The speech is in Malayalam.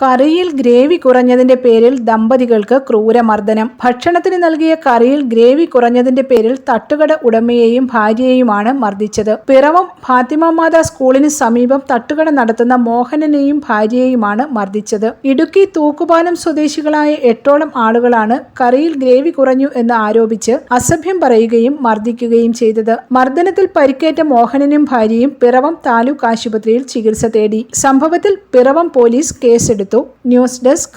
കറിയിൽ ഗ്രേവി കുറഞ്ഞതിന്റെ പേരിൽ ദമ്പതികൾക്ക് ക്രൂരമർദ്ദനം. ഭക്ഷണത്തിന് നൽകിയ കറിയിൽ ഗ്രേവി കുറഞ്ഞതിന്റെ പേരിൽ തട്ടുകട ഉടമയെയും ഭാര്യയെയുമാണ് മർദ്ദിച്ചത്. പിറവം ഫാത്തിമ മാത സ്കൂളിന് സമീപം തട്ടുകട നടത്തുന്ന മോഹനനെയും ഭാര്യയെയുമാണ് മർദ്ദിച്ചത്. ഇടുക്കി തൂക്കുപാലം സ്വദേശികളായ എട്ടോളം ആളുകളാണ് കറിയിൽ ഗ്രേവി കുറഞ്ഞു എന്ന് ആരോപിച്ച് അസഭ്യം പറയുകയും മർദ്ദിക്കുകയും ചെയ്തത്. മർദ്ദനത്തിൽ പരിക്കേറ്റ മോഹനനും ഭാര്യയും പിറവം താലൂക്ക് ആശുപത്രിയിൽ ചികിത്സ തേടി. സംഭവത്തിൽ പിറവം പോലീസ് കേസെടുത്തു. News desk